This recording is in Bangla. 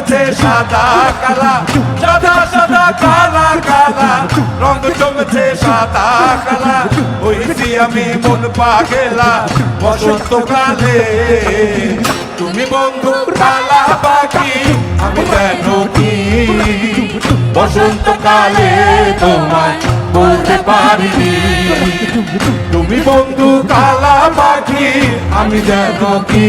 জমেছে সাদা কালা, সাদা সাদা কালা কালা। রং জমেছে সাদা কালা হইছি আমি মন পাগেলা। বসন্তকালে তুমি বন্ধু কালা পাখি, আমি যেন কি? বসন্তকালে তোমায় বলতে পারিনি। তুমি বন্ধু কালা পাখি, আমি যেন কি?